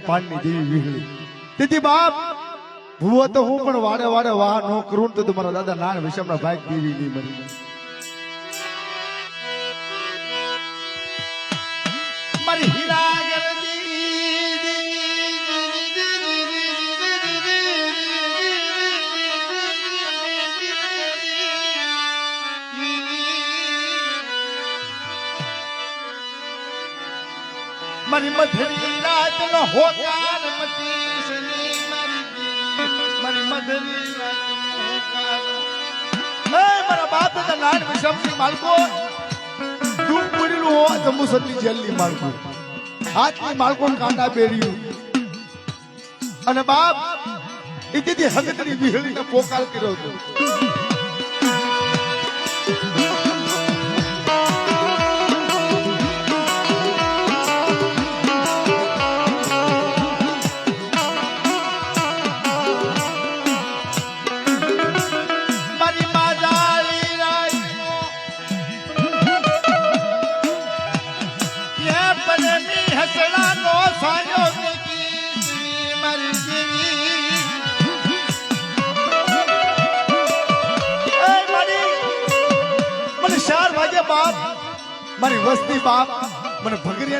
પાણની દેવી વીહળી. તેથી બાપ ભૂવો તો હું પણ વાડે વારે વાહ ન કરું તો તમારા દાદા નાન વિષમના ભાઈ દેવી નહીં મારી મારી મધરી રાત નો હોકાર મતીશની મારી મધરી એ જેલની માલકો. હાથની માલકો કાંડા બેર્યું અને બાપ ઇતિથી હગતની વિહળીને પોકાર કર્યો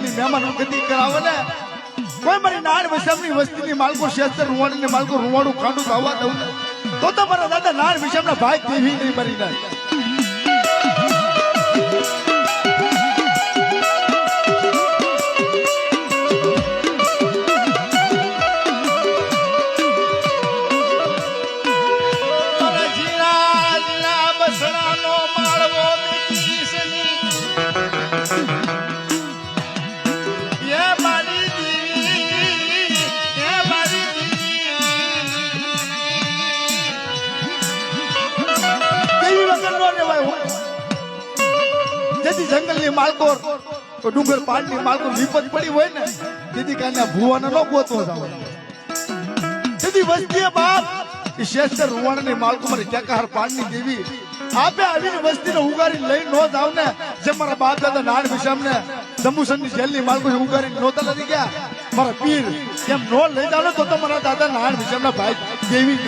ભગરિયાની મહેમાન ગતિ કરાવે ને, કોઈ મારી નાન વિષમની વસ્તીની માલકો શેસ્તર રૂવાડીની માલકો રૂવાડું ખાંડું આવવા દઉં તો તો મારા દાદા નાન વિષમના ભાઈ દેવી નહીં મરી ના તો ડુંગર પાડની માલકોર વિપત પડી હોય ને, તેથી કાંઈ ભુવાને ન ગોતવો જાવ તેથી વસ્તી બાપ, એ રૂવાણની માલકો મારી ટેકાહાર પાડની દેવી. આપે આવીને વસ્તીને ઉગારી લઈ નો જાવ ને જે મારા બાપ દાદા નાણની જેલની માલકો ઉગારી નોતા લઈ ગયા. મારા પીર કેમ નો લઈ જાવ ને, તો મારા દાદા નાણ ના ભાઈ દેવી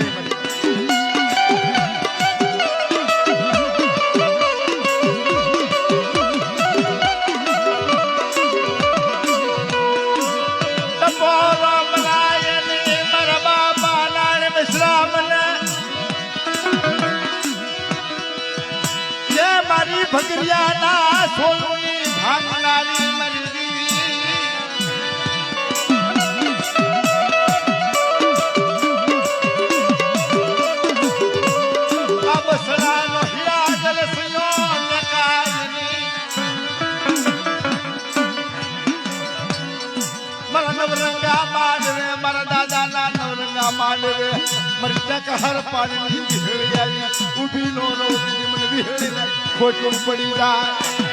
માંડવે મારા દાદાના નવરંગા માંડવે મારી ટકહર પાડીની વિહળી આવી. ઊભી નો રોતી મને વિહળી ખોટું પડી જાય.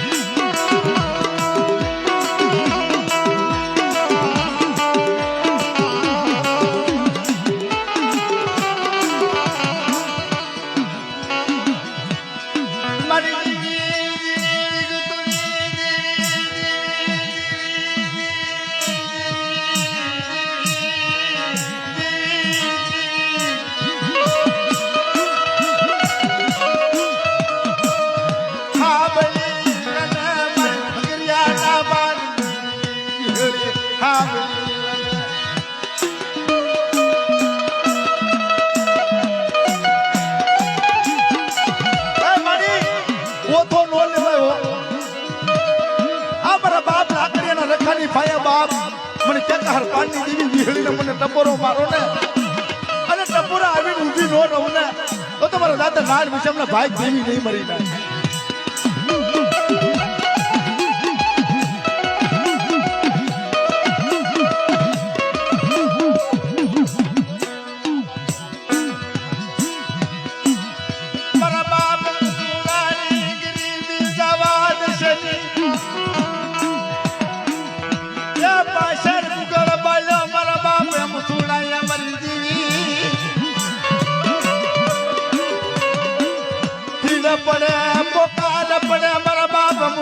ચકહાર પાણી દેવી વિહળીને મને ટપોરો મારો ને. અને ટપોરા આવીને ઊભી નો રહું ને, તો તમારા દાદા નાડ વિષમના ભાઈ જેવી નહીં મરી ના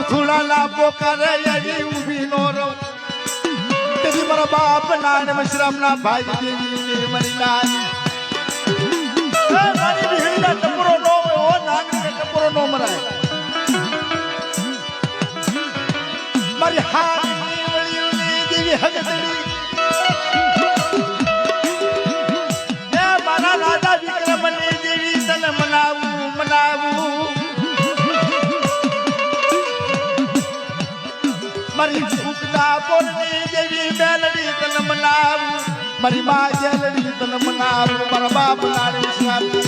બાપ મુથુડાના પોકારે યજી ઊભી નો રહો તેથી મારા બાપ ના શ્રમ ના ભાઈ દેવી મરી એ મારી વિહળીના ટપરો નો ઓ ઓ નાગરીને ટપરો નો મરાય. મારી વળીની દેવી હગતડી મારી ફૂકતા બોલની દેવી બેલડી તન મનાવું મારી મા જેલડી તન મનાવું મારા બાપ નાની સ્વામી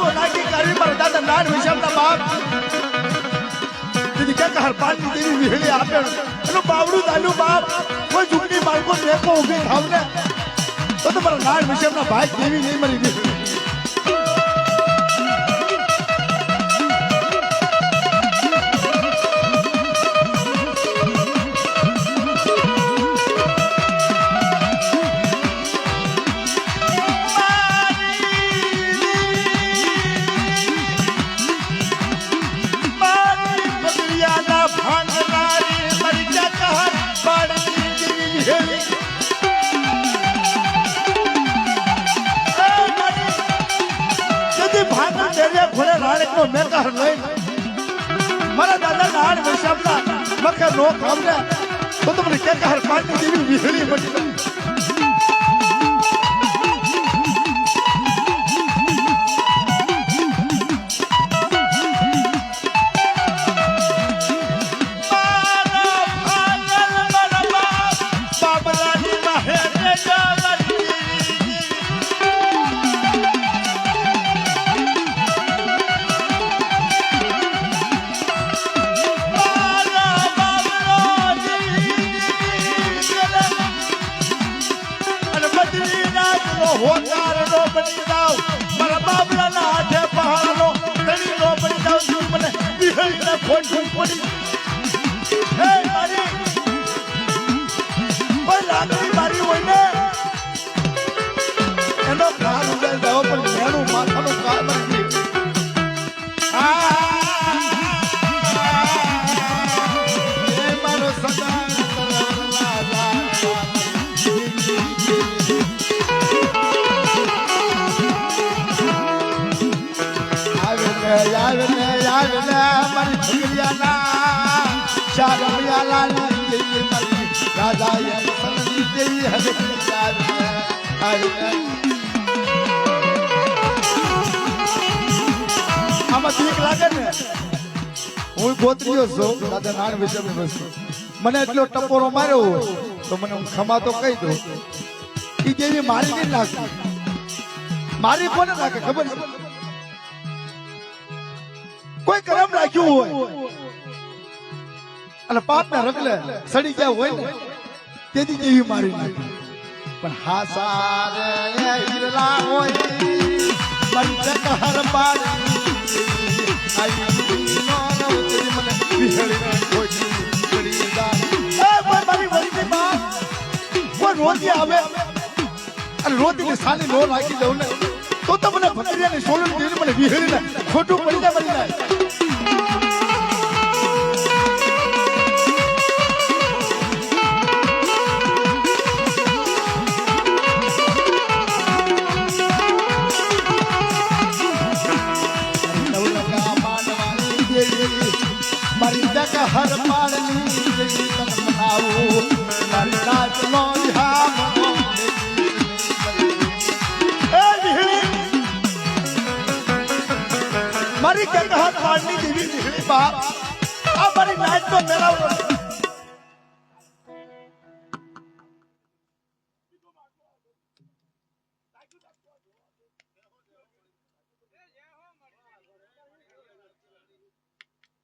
માનવો નાખી કાઢી મારા દાદા નાન વિશામના બાપ દીદી કાકા હર પાણી દેવી વિહળી આપે એનું બાવડું દાલું બાપ કોઈ ઝૂંપડી બાળકો નેકો ઊભી થાવ ને તો તમારા નાન વિશામના ભાઈ દેવી નહીં મરી વિહળી રાણકનો મેકર લઈને મારા દાદા નાણ વૈશાખના મકર નો ખામને તો તમને કે કહર પાડની જેવી વિહેળી મળી આમાં લાગે ને? હું ગોત્રીયો છું. દાદા, નાન વિશે મને એટલો ટપોરો માર્યો તો મને હું તો કહી દઉં. એ જેવી મારી નહીં નાખી મારી કોને નાખે ખબર છે? કોઈ કરમ રાખ્યું હોય. અને પાપ ના રગલે સડી ગયા હોય ને તેથી જેવી મારી નાખી પણ હા સારે હિરલા હોય મંચ કહર પાડી. આઈ નો નવતી મને વિહળી કોઈ પડી જાય એ કોઈ મારી વરીની માં કોઈ રોતી આવે. રોતી ખોટું પડી જાય.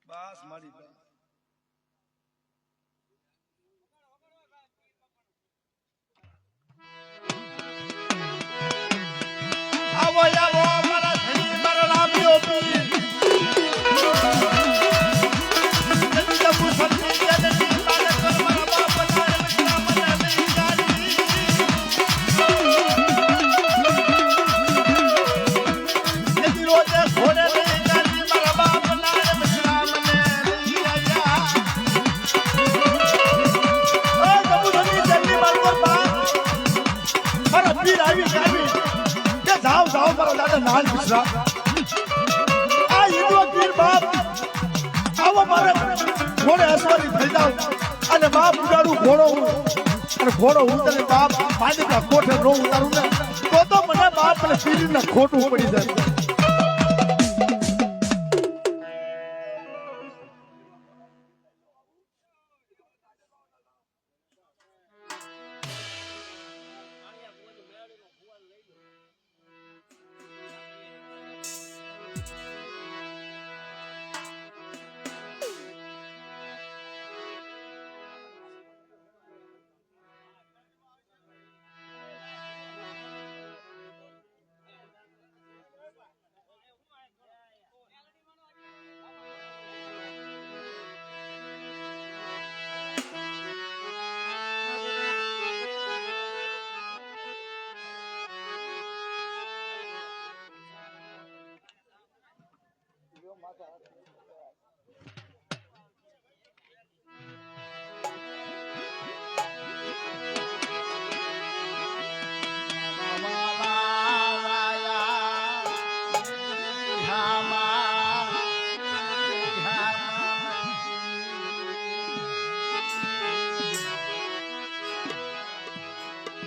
બસ મળી. ઘોડો ઉતરે બાપ માલિકા કોઠે રો ઉતારું ને તો તો મને બાપ ને પીરીને ખોટું પડી જાય.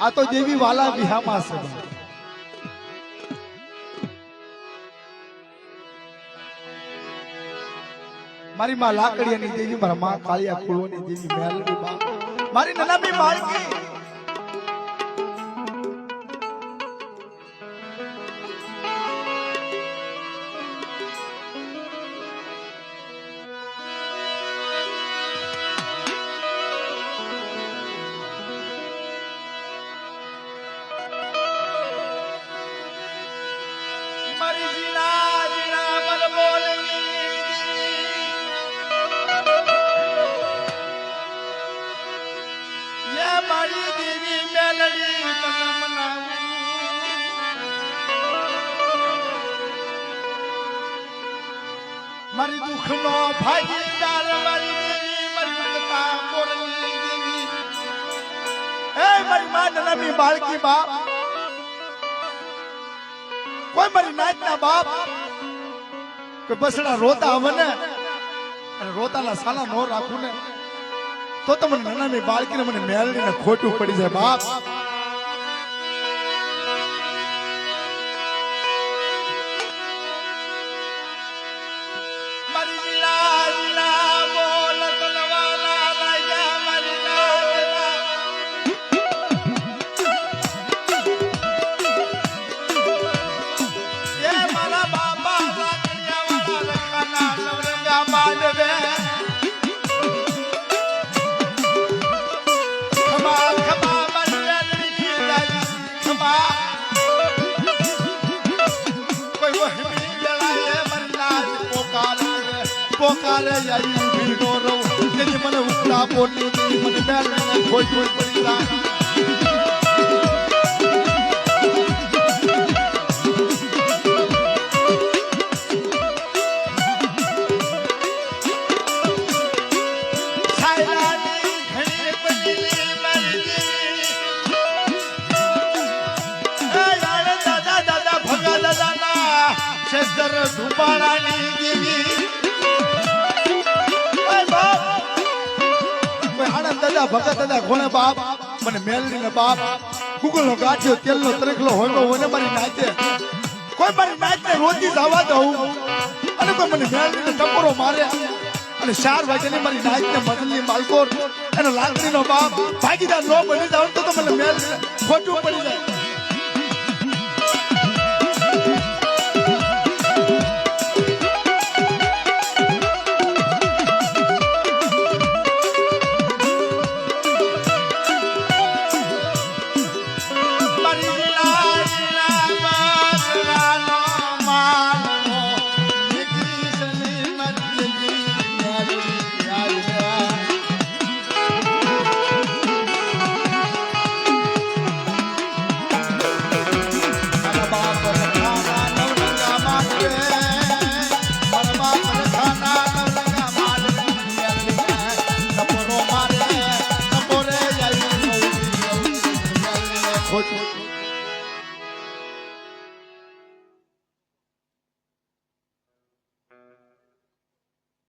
આ તો દેવી વાલા વિહામાં છે. મારી માં લાકડીયાની દેવી મારા માં કાળિયા કુળોની દેવી મેલડી માં મારી નનામી મારી દુઃખ દુઃખનો ભાગીદાર મારી દેવી, મારી ઉગતા પોરની દેવી. એ મારી માં નનામી બાળકી બાપ. કોઈ મારી નાતના બાપ કે બસડા રોતા આવે ને રોતાના સાલા નો રાખું ને. તો તમને નાના બાળકીને મને મેલડીને ખોટું પડી જાય બાપ. પોકારે આઈ ભીડો રહું. તેની મને ઉકળા બોલી તેની મને મેલડીને ખોઈ ખોઈ પડી જાય. છાયલાની ઘણી પડેલી ઓય ભગત હતા કોણે બાપ. મને મેલડી ને બાપ. ગુગલનો ગાંઠિયો, તેલનો તરકલો હોય હોય ને મારી નાચે કોઈ મારી નાચને રોજી જવા દઉં. અને કોઈ મને મેલડીને ટપોરો મારે. અને ચાર વાગ્યાની મારી નાચને મદલની માલકોર એનો લાકડીનો બાપ. ભાગીદાર નો બની જાવ તો મને મેલ ખોટું પડી જાય.